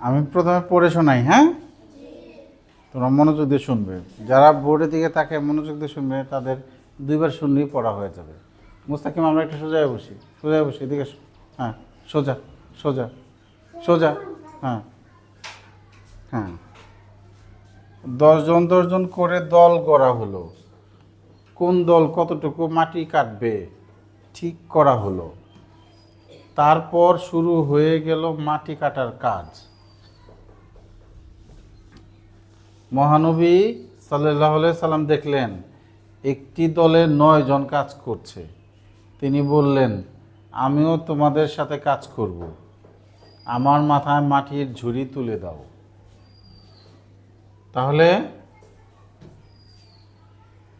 আমি প্রথমে পড়ে শোনাই হ্যাঁ? তোমরা মনোযোগ দিয়ে শুনবে। যারা বোর্ডের দিকে তাকে মনোযোগ দিয়ে শুনবে, তাদের দুইবার শুনলেই পড়া হয়ে যাবে। মুস্তাকিম, আমরা একটু সোজায় বসি। সোজায় বসি, এদিকে হ্যাঁ সোজা সোজা সোজা হ্যাঁ হ্যাঁ। দশজন দশজন করে দল গড়া হলো। কোন দল কতটুকু মাটি কাটবে, ঠিক করা হলো। তারপর শুরু হয়ে গেল মাটি কাটার কাজ। মহানবী সাল্লাহ সাল্লাম দেখলেন, একটি দলে নয় জন কাজ করছে। তিনি বললেন, আমিও তোমাদের সাথে কাজ করব। আমার মাথায় মাটির ঝুড়ি তুলে দাও। তাহলে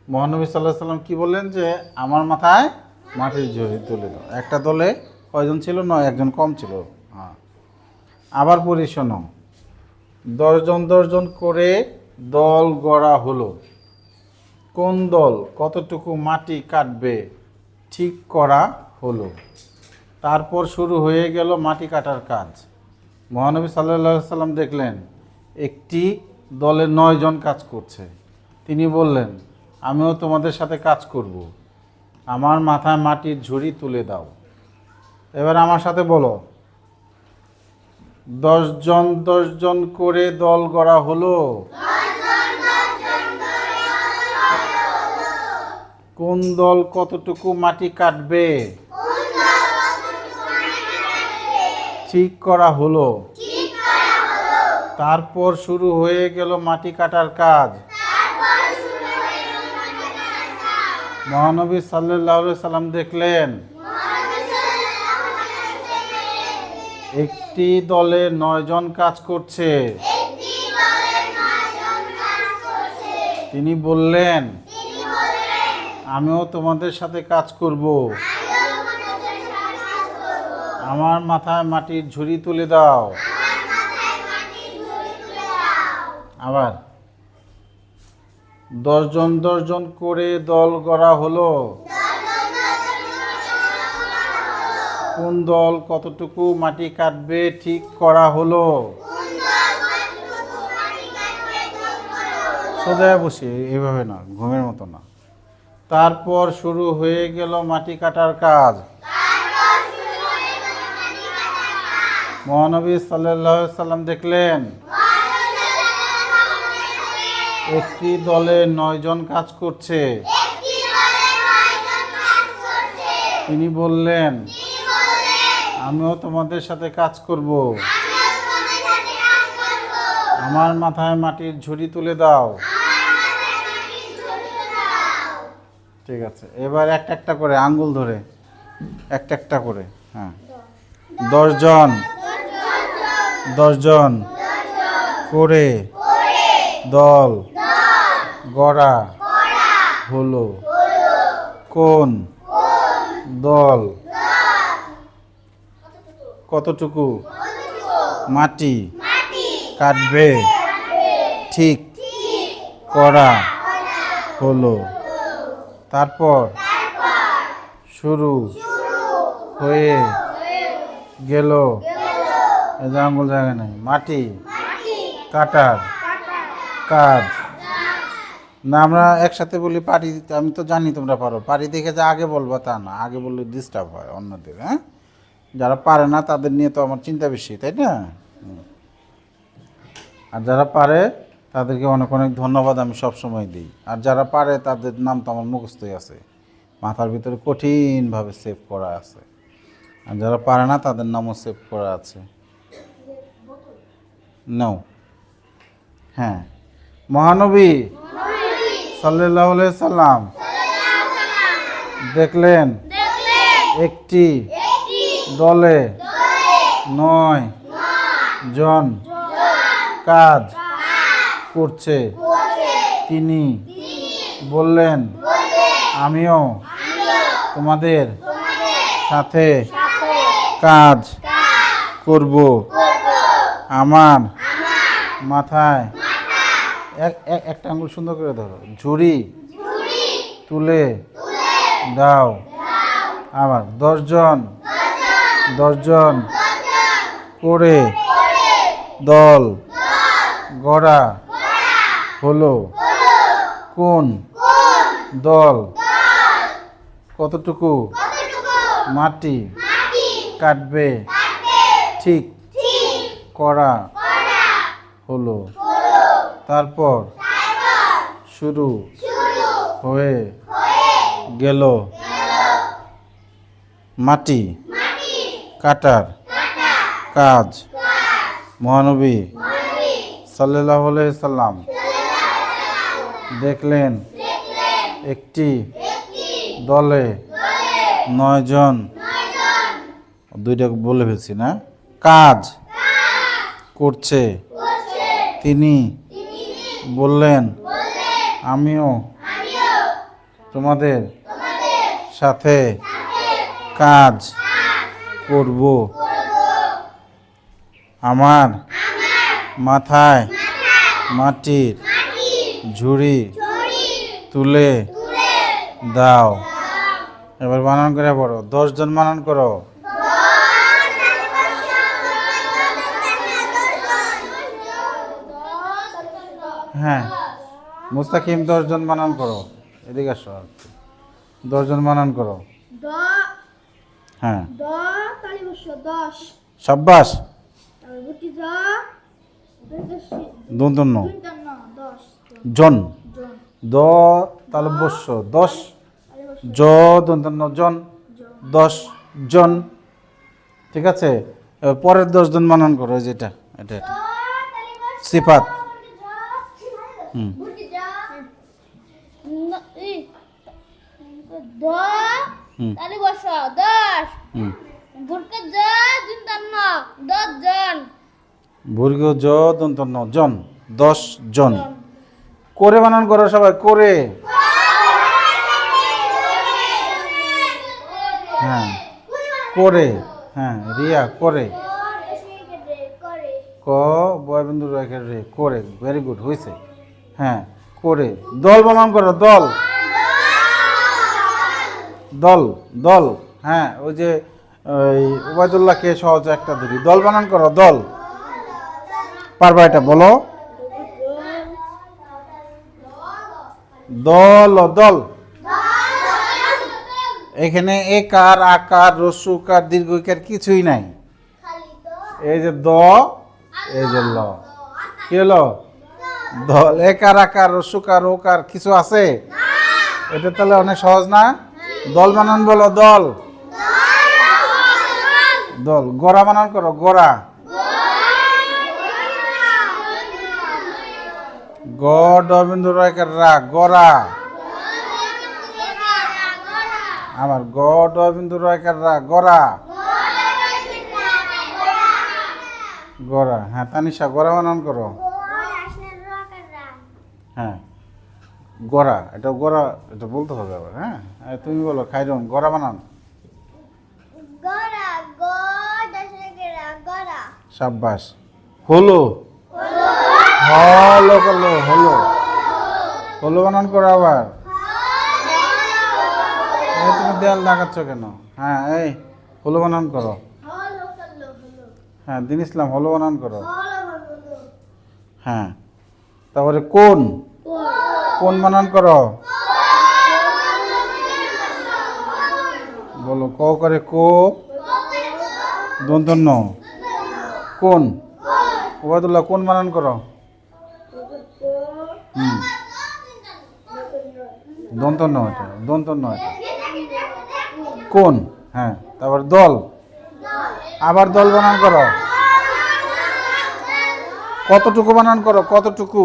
মহানবী সাল্লাহ সাল্লাম কি বললেন যে, আমার মাথায় মাটির ঝুড়ি তুলে দাও। একটা দলে কয়জন ছিল? নয়, একজন কম ছিল। হ্যাঁ। আবার পড়ি শোনো। দশজন দশজন করে দল গড়া হলো। কোন দল কতটুকু মাটি কাটবে ঠিক করা হলো। তারপর শুরু হয়ে গেল মাটি কাটার কাজ। মহানবী সাল্লাহ সাল্লাম দেখলেন, একটি দলে নয় জন কাজ করছে। তিনি বললেন, আমিও তোমাদের সাথে কাজ করব। আমার মাথায় মাটির ঝুড়ি তুলে দাও। এবার আমার সাথে বলো দশজন দশজন করে দল গড়া হলো? কোন দল কতটুকু মাটি কাটবে? ঠিক করা হলো। তারপর শুরু হয়ে গেল মাটি কাটার কাজ। মহানবী সাল্লাহ সাল্লাম দেখলেন, একটি দলে নয়জন কাজ করছে। তিনি বললেন আমিও তোমাদের সাথে কাজ করব। আমার মাথায় মাটির ঝুড়ি তুলে দাও। আবার দশজন দশজন করে দল গড়া হলো। কোন দল কতটুকু মাটি কাটবে ঠিক করা হলো। সোজা বসে এইভাবে না ঘুমের মতো না। তারপর শুরু হয়ে গেল মাটি কাটার কাজ। মহানবী সাল্লাম দেখলেন, একটি দলে নয়জন কাজ করছে। তিনি বললেন, আমিও তোমাদের সাথে কাজ করব। আমার মাথায় মাটির ঝুড়ি তুলে দাও। ঠিক আছে। এবার একটা একটা করে আঙ্গুল ধরে। একটা একটা করে হ্যাঁ। দশজন। দশজন। করে। দল। গড়া। হলো। কোন দল। কতটুকু? মাটি। কাটবে। ঠিক। করা। হলো। তারপর শুরু হয়ে গেল। আঙ্গুল জায়গা নেই। মাটি, কাটার কাজ। না, আমরা একসাথে বলি পারি আমি তো জানি তোমরা পারো। পারি দেখে যে আগে বলব তা না, আগে বললে ডিস্টার্ব হয় অন্যদের হ্যাঁ? যারা পারে না, তাদের নিয়ে তো আমার চিন্তা বেশি, তাই না? আর যারা পারে তাদেরকে অনেক অনেক ধন্যবাদ আমি সব সময় দিই। আর যারা পারে, তাদের নাম তো আমার মুখস্থই আছে। মাথার ভিতরে কঠিনভাবে সেভ করা আছে। আর যারা পারে না, তাদের নামও সেভ করা আছে। নাও হ্যাঁ। মহানবী সাল্লাহ সাল্লাম দেখলেন একটি দলে নয় জন কাজ করছে। তিনি বললেন আমিও তোমাদের সাথে কাজ করব। আমার মাথায় এক এক- একটা আঙুল সুন্দর করে ধরো। ঝুড়ি তুলে দাও। আবার দশজন দশজন করে দল গড়া হলো কোন দল? কতটুকু মাটি কাটবে? ঠিক করা হলো। তারপর শুরু হয়ে গেল মাটি কাটার কাজ। মহানবী সাল্লাহ সাল্লাম দেখলেন। একটি দলে নয়জন। দুইটা বলে ফেলছি না। কাজ করছে। তিনি বললেন আমিও তোমাদের সাথে কাজ করব। আমার মাথায় মাটির ঝুড়ি তুলে দাও। এবার বানান করে পড়ো। দশজন বানান করো। হ্যাঁ। মুস্তাকিম দশজন বানান করো। এদিকে আসো। দশজন বানান করো। হ্যাঁ। সাব্বাস। দশ। জন। দ তালব্যস্য দশ। জ দন্তন্য জন। জন দশ জন। ঠিক আছে? পরের দশজন বানান করো যেটা এটা এটা। সিফাত। হুম। বসো দশ দশ জন জ জন। দশ জন। করে বানান করো সবাই, করে। হ্যাঁ করে। হ্যাঁ রিয়া, করে। ক, বয়বিন্দু রেখে রে, করে। ভেরি গুড হয়েছে হ্যাঁ করে। দল বানান করো, দল। দল দল। হ্যাঁ ওই যে, ওই উবায়দুল্লাহকে সহজে একটা ধরি দল বানান করো, দল। পারবা এটা, বলো। দল দল। এখানে একার আকার রস্যকার দীর্ঘকার কিছুই নাই। এই যে দ এই যে ল। কি হলো? দল একার আকার রস্যকার ওকার কিছু আছে? এটা তাহলে অনেক সহজ না? দল বানান বলো দল। দল গড়া বানান করো গড়া। গ ডবিন্দু রয়কার রা গড়া। আমার গ ডবিন্দু রয়কার রা গড়া। গড়া হ্যাঁ তানিশা গড়া বানান করো। হ্যাঁ গড়া এটা গড়া এটা বলতে হবে আবার হ্যাঁ? তুমি বলো খাইরুন গড়া বানান। সাব্বাস। হলো। হলো করল হলো। হলো বানান করো আবার। তুমি দেয়াল দেখাচ্ছ কেন? হ্যাঁ এই, হলো বানান করো। হ্যাঁ দিন ইসলাম, হলো বানান করো। হ্যাঁ তারপরে কোন? কোন বানান করো? বলো, ক করে কো? দন্তন্য। কোন? ওবায়দুল্লাহ, কোন বানান করো? হুম। দন্তন্য কোন? হ্যাঁ তারপর দল। আবার দল বানান করো। কতটুকু বানান করো? কতটুকু?